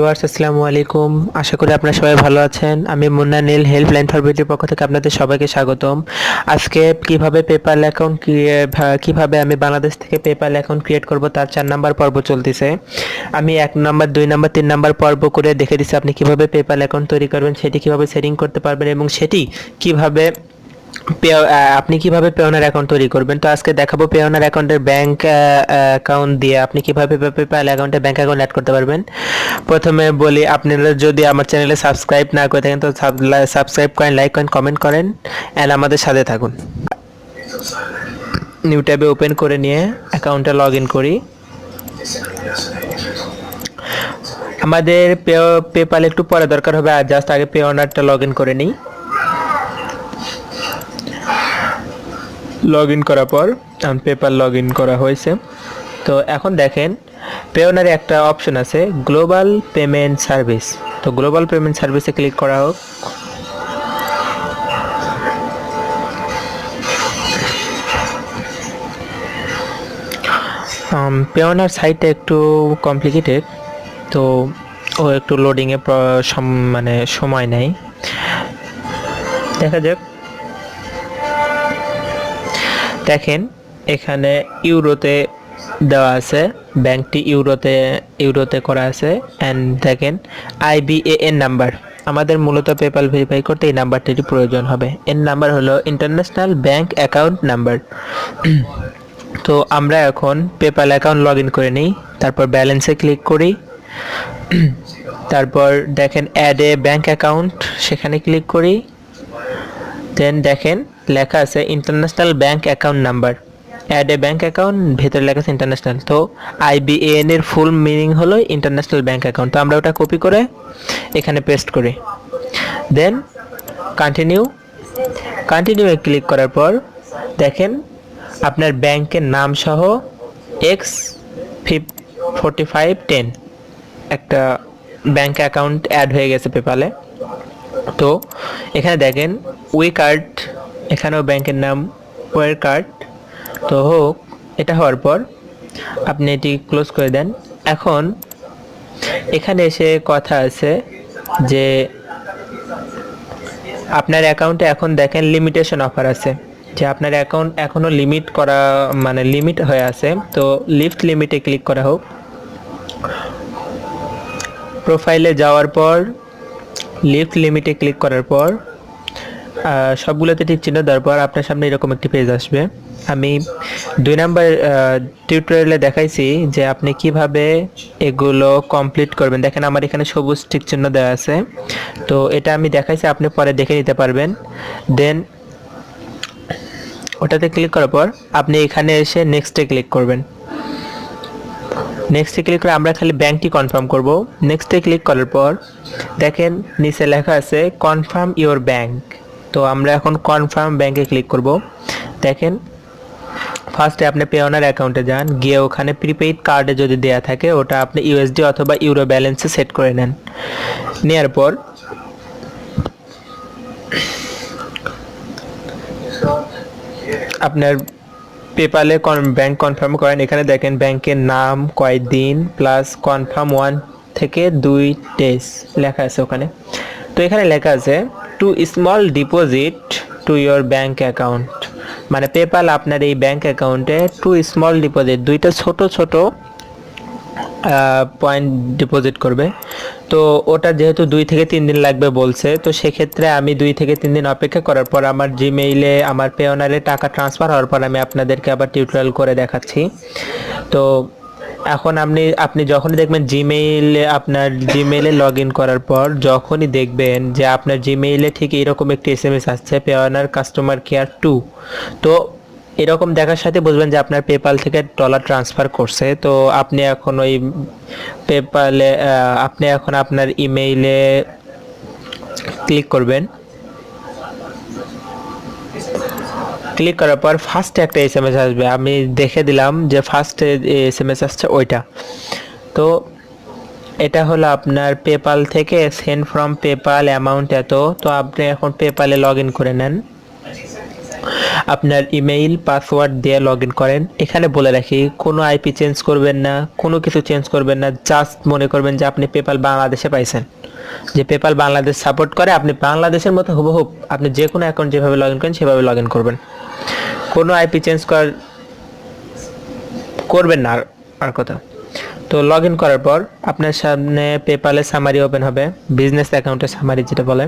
Viewers, আসসালামু আলাইকুম। আশা করি আপনারা সবাই ভালো আছেন। আমি মুন্না নীল, হেল্পলাইন ফর বিউটির পক্ষ থেকে আপনাদের সবাইকে স্বাগতম। আজকে কীভাবে পেপাল অ্যাকাউন্ট কীভাবে আমি বাংলাদেশ থেকে পেপাল অ্যাকাউন্ট ক্রিয়েট করব তার চার নাম্বার পর্ব চলতেছে। আমি এক নাম্বার, দুই নাম্বার, তিন নাম্বার পর্ব করে দেখে দিচ্ছি আপনি কীভাবে পেপাল অ্যাকাউন্ট তৈরি করবেন, সেটি কীভাবে সেটিং করতে পারবেন এবং সেটি কীভাবে আপনি কীভাবে পেওনার অ্যাকাউন্ট তৈরি করবেন? তো আজকে দেখাবো পেওনার অ্যাকাউন্টের ব্যাংক অ্যাকাউন্ট দিয়ে আপনি কীভাবে পেপ্যাল অ্যাকাউন্টে ব্যাংক অ্যাকাউন্ট অ্যাড করতে পারবেন। প্রথমে বলি আপনারা যদি আমার চ্যানেলে সাবস্ক্রাইব না করে থাকেন, তো সাবস্ক্রাইব করেন লাইক করেন কমেন্ট করেন অ্যান্ড আমাদের সাথে থাকুন। নিউ ট্যাবে ওপেন করে নিয়ে অ্যাকাউন্টে লগ ইন করি। আমাদের পে পেপাল একটু পরে দরকার হবে, আর জাস্ট আগে পে অনারটা লগ ইন করে নিই। লগ ইন করার পর পেপার লগ ইন করা হয়েছে। তো এখন দেখেন পেওনারে একটা অপশন আছে গ্লোবাল পেমেন্ট সার্ভিস তো গ্লোবাল পেমেন্ট সার্ভিসে ক্লিক করা হোক। পেওনার সাইটটা একটু কমপ্লিকেটেড তো ও একটু লোডিংয়ে মানে সময় নেয়। দেখা যাক। দেখেন, এখানে ইউরোতে দেওয়া আছে, ব্যাংকটি ইউরোতে ইউরোতে করা আছে অ্যান্ড দেখেন আইবিএএন নাম্বার আমাদের মূলত পেপাল ভেরিফাই করতে এই নাম্বারটির প্রয়োজন হবে। এর নাম্বার হলো ইন্টারন্যাশনাল ব্যাংক অ্যাকাউন্ট নাম্বার তো আমরা এখন পেপাল অ্যাকাউন্ট লগ ইন করে নিই, তারপর ব্যালেন্সে ক্লিক করি। তারপর দেখেন অ্যাড এ ব্যাংক অ্যাকাউন্ট সেখানে ক্লিক করি। দেন দেখেন, লেখা আছে international bank account number add a bank account ভেতরে লেখা আছে ইন্টারন্যাশনাল তো আইবিএন এর ফুল মিনিং হলো ইন্টারন্যাশনাল ব্যাংক অ্যাকাউন্ট তো আমরা ওটা কপি করে এখানে পেস্ট করি। দেন কন্টিনিউ কন্টিনিউ এ ক্লিক করার পর দেখেন আপনার ব্যাংকের নাম সহ X fif forty five ten একটা ব্যাংক অ্যাকাউন্ট অ্যাড হয়ে গেছে পেপালে তো এখানে দেখেন উই কার্ড এখানেও ব্যাংকের নাম ওয়ের কার্ড তো হোক, এটা হওয়ার পর আপনি এটি ক্লোজ করে দেন। এখন এখানে এসে কথা আছে যে আপনার অ্যাকাউন্টে এখন দেখেন লিমিটেশন অফার আছে, যে আপনার অ্যাকাউন্ট এখনও লিমিট করা মানে লিমিট হয়ে আছে, তো লিফট লিমিটে ক্লিক করা হোক। প্রোফাইলে যাওয়ার পর লিফট লিমিটে ক্লিক করার পর সবগুলোতে ঠিক চিহ্ন দেওয়ার পর আপনার সামনে এরকম একটি পেজ আসবে। আমি দুই নাম্বার টিউটোরিয়ালে দেখাইছি যে আপনি কীভাবে এগুলো কমপ্লিট করবেন। দেখেন আমার এখানে সবুজ টিক চিহ্ন দেওয়া আছে। তো এটা আমি দেখাইছি, আপনি পরে দেখে নিতে পারবেন। দেন ওটাতে ক্লিক করার পর আপনি এখানে এসে নেক্সটে ক্লিক করবেন। নেক্সটে ক্লিক করে আমরা খালি ব্যাংকটি কনফার্ম করব। নেক্সটে ক্লিক করার পর, দেখেন নিচে লেখা আছে কনফার্ম ইওর ব্যাংক তো আমরা এখন কনফার্ম ব্যাংকে ক্লিক করব। দেখেন ফার্স্টে আপনি পেওনার অ্যাকাউন্টে যান, গিয়ে ওখানে প্রিপেইড কার্ডে যদি দেয়া থাকে, ওটা আপনি ইউএসডি অথবা ইউরো ব্যালেন্সে সেট করে নেন। নেওয়ার পর, আপনার পেপালে ব্যাংক কনফার্ম করেন। এখানে দেখেন ব্যাংকের নাম কয়দিন প্লাস কনফার্ম ওয়ান থেকে দুই ডেজ লেখা আছে ওখানে। তো এখানে লেখা আছে to small deposit to your bank account মানে পেপাল আপনার এই ব্যাংক অ্যাকাউন্টে টু স্মল ডিপোজিট দুইটা ছোট ছোট পয়েন্ট ডিপোজিট করবে। তো ওটা যেহেতু দুই থেকে তিন দিন লাগবে বলছে, তো সেক্ষেত্রে আমি দুই থেকে তিন দিন অপেক্ষা করার পর আমার জিমেইলে আমার পেওনারে টাকা ট্রান্সফার হওয়ার পর আমি আপনাদেরকে আবার টিউটোরিয়াল করে দেখাচ্ছি। তো এখন আপনি আপনি যখনই দেখবেন জিমেইলে আপনার জিমেইলে লগ ইন করার পর যখনই দেখবেন যে আপনার জিমেইলে ঠিক এরকম একটি এস এম এস আসছে পেওনার কাস্টমার কেয়ার টু তো এরকম দেখার সাথে বুঝবেন যে আপনার পেপাল থেকে ডলার ট্রান্সফার করছে। তো আপনি এখন ওই পেপালে আপনি এখন আপনার ইমেইলে ক্লিক করবেন। ক্লিক করার পর ফার্স্টে একটা এস এম এস আসবে। আমি দেখে দিলাম যে ফার্স্টে এস এম এস আসছে ওইটা। তো এটা হলো আপনার পেপাল থেকে সেন্ড ফ্রম পেপাল অ্যামাউন্ট এত। তো আপনি এখন পেপালে লগ ইন করে নেন। আপনার ইমেইল, পাসওয়ার্ড দিয়ে লগ ইন করেন। এখানে বলে রাখি, কোনো আইপি চেঞ্জ করবেন না, কোনো কিছু চেঞ্জ করবেন না, জাস্ট মনে করবেন যে আপনি পেপাল বাংলাদেশে পাইছেন। যে পেপাল বাংলাদেশ সাপোর্ট করে, আপনি বাংলাদেশের মতো হুবহুব আপনি যে কোনো অ্যাকাউন্ট যেভাবে লগ ইন করেন, সেভাবে লগ ইন করবেন। কোনো আইপি চেঞ্জ করার করবেন না আর আর কথা। তো লগ ইন করার পর আপনার সামনে পেপালে সামারি ওপেন হবে বিজনেস অ্যাকাউন্টের সামারি যেটা বলে।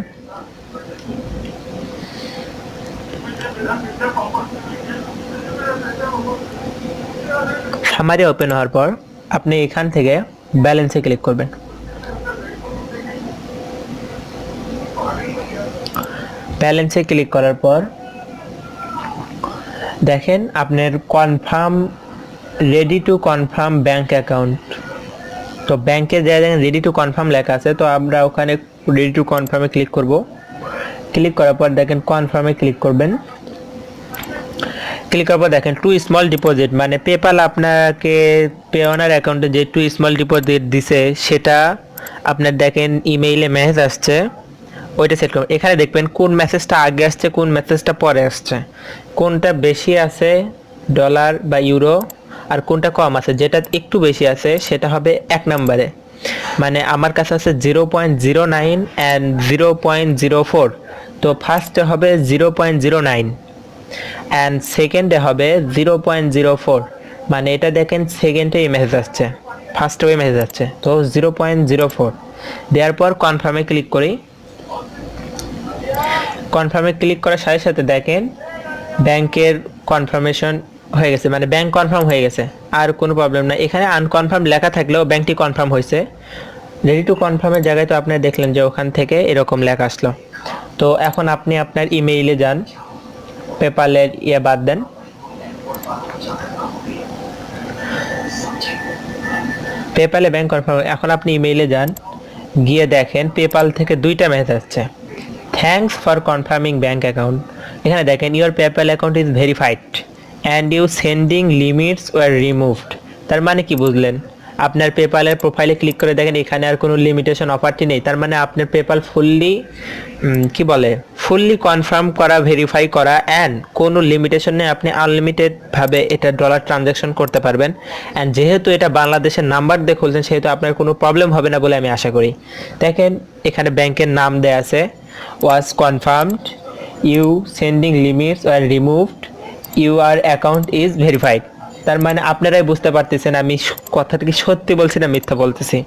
সামারি ওপেন হওয়ার পর আপনি এখান থেকে ব্যালেন্সে ক্লিক করবেন। ব্যালেন্সে ক্লিক করার পর দেখেন আপনার confirm ready to confirm bank account তো ব্যাংকে যা দেখেন রেডি টু কনফার্ম লেখা আছে, তো আমরা ওখানে রেডি টু কনফার্মে ক্লিক করব। ক্লিক করার পর দেখেন কনফার্মে ক্লিক করবেন। ক্লিক করার পর দেখেন টু স্মল ডিপোজিট মানে পেপাল আপনাকে পেওনার অ্যাকাউন্টে যে টু স্মল ডিপোজিট দিছে, সেটা আপনার দেখেন ইমেইলে মেসেজ আসছে, ওইটা সেট করুন এখানে দেখবেন কোন মেসেজটা আগে আসছে, কোন মেসেজটা পরে আসছে। কোনটা বেশি আছে ডলার বা ইউরো আর কোনটা কম আছে, যেটা একটু বেশি আছে, সেটা হবে এক নম্বরে। মানে আমার কাছে আছে zero point zero nine and zero point zero four তো ফার্স্টে হবে zero point zero nine and সেকেন্ডে হবে জিরো পয়েন্ট জিরো ফোর মানে এটা দেখেন সেকেন্ডে মেসেজ আসছে ফার্স্টে মেসেজ আসছে। তো জিরো পয়েন্ট জিরো ফোর দেওয়ার পর কনফার্মে ক্লিক করি। কনফার্মে ক্লিক করার সাথে সাথে দেখেন ব্যাংকের কনফার্মেশন হয়ে গেছে। মানে ব্যাংক কনফার্ম হয়ে গেছে। আর কোনো প্রবলেম না এখানে আনকনফার্ম লেখা থাকলেও ব্যাংকটি কনফার্ম হয়েছে। রেডি টু কনফার্মের জায়গায় তো আপনি দেখলেন যে ওখান থেকে এরকম লেখা আসলো। তো এখন আপনি আপনার ইমেইলে যান। পেপালের ইয়ে বাদ দেন। পেপালে ব্যাংক কনফার্ম এখন আপনি ইমেইলে যান, গিয়ে দেখেন পেপাল থেকে দুইটা মেসেজ আসছে। Thanks for confirming bank account এখানে দেখেন your PayPal account is verified and you sending limits were removed তার মানে কি বুঝলেন? আপনার পেপালের প্রোফাইলে ক্লিক করে দেখেন, এখানে আর কোনো লিমিটেশন অফারটি নেই। তার মানে আপনার পেপাল ফুললি কি বলে ফুললি কনফার্ম করা ভেরিফাই করা অ্যান্ড কোনো লিমিটেশন নেই, আপনি আনলিমিটেডভাবে এটা ডলার ট্রানজ্যাকশন করতে পারবেন। অ্যান্ড যেহেতু এটা বাংলাদেশের নাম্বার দিয়ে খুলছেন, সেহেতু আপনার কোনো প্রবলেম হবে না বলে আমি আশা করি। দেখেন, এখানে ব্যাংকের নাম দেয়া আছে, was confirmed, you sending limits are removed, your account is verified তার মানে আপনারাই বুঝতে পারতেছেন আমি কথাটা কি সত্যি বলছি না মিথ্যা বলতেছি।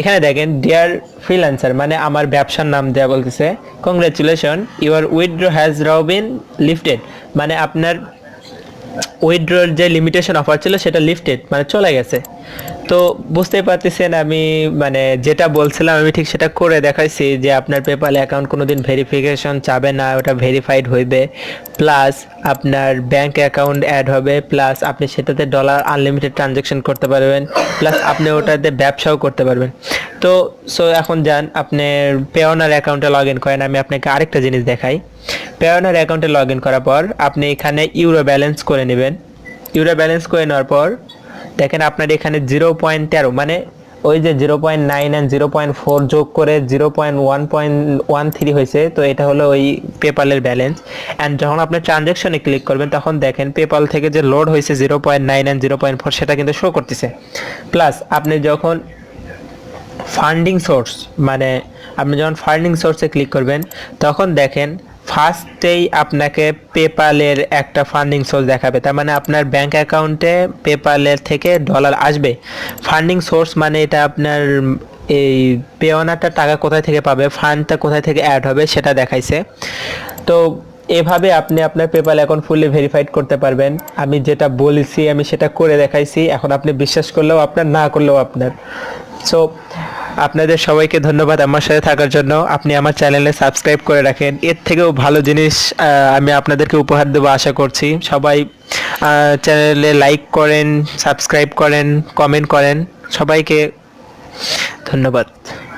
এখানে দেখেন ডিয়ার ফ্রিল্যান্সার মানে আমার ব্যবসার নাম দেওয়া বলতেছে congratulation your withdraw has Rao been lifted মানে আপনার উইথড্রোর যে লিমিটেশন অফার ছিল, সেটা লিফটেড মানে চলে গেছে। তো বুঝতেই পারতেছেন আমি মানে যেটা বলছিলাম, আমি ঠিক সেটা করে দেখাইছি যে আপনার পেপাল অ্যাকাউন্ট কোনোদিন ভেরিফিকেশন চাবে না, ওটা ভেরিফাইড হইবে। প্লাস আপনার ব্যাংক অ্যাকাউন্ট অ্যাড হবে প্লাস আপনি সেটাতে ডলার আনলিমিটেড ট্রানজ্যাকশন করতে পারবেন প্লাস আপনি ওটাতে ব্যবসাও করতে পারবেন। তো সো এখন যান, আপনার পেওনার অ্যাকাউন্টে লগ ইন করেন, আমি আপনাকে আরেকটা জিনিস দেখাই। পেওনার অ্যাকাউন্টে লগ ইন করার পর আপনি এখানে ইউরো ব্যালেন্স করে নেবেন। ইউরো ব্যালেন্স করে নেওয়ার পর দেখেন আপনার এখানে জিরো পয়েন্ট তেরো মানে ওই যে zero point nine and zero point four যোগ করে zero point one point one three হয়েছে, তো এটা হলো ওই পেপালের ব্যালেন্স। অ্যান্ড যখন আপনি ট্রানজ্যাকশনে ক্লিক করবেন, তখন দেখেন পেপাল থেকে যে লোড হয়েছে zero point nine and zero point four, সেটা কিন্তু শো করতেছে। প্লাস আপনি যখন ফান্ডিং সোর্স মানে আপনি যখন ফান্ডিং সোর্সে ক্লিক করবেন, তখন দেখেন ফার্স্টেই আপনাকে পেপালের একটা ফান্ডিং সোর্স দেখাবে। তার মানে আপনার ব্যাংক অ্যাকাউন্টে পেপালের থেকে ডলার আসবে। ফান্ডিং সোর্স মানে এটা আপনার এই পেওনাটা টাকা কোথায় থেকে পাবে ফান্ডটা কোথায় থেকে অ্যাড হবে সেটা দেখাইছে। তো এভাবে আপনি আপনার পেপাল অ্যাকাউন্ট ফুললি ভেরিফাইড করতে পারবেন। আমি যেটা বলেছি, আমি সেটা করে দেখাইছি। এখন আপনি বিশ্বাস করলেও আপনার, না করলেও আপনার। সো আপনাদের সবাইকে ধন্যবাদ আমার সাথে থাকার জন্য। আপনি আমার চ্যানেলে সাবস্ক্রাইব করে রাখেন। এর থেকেও ভালো জিনিস আমি আপনাদেরকে উপহার দেবো আশা করছি। সবাই চ্যানেলে লাইক করেন সাবস্ক্রাইব করেন কমেন্ট করেন। সবাইকে ধন্যবাদ।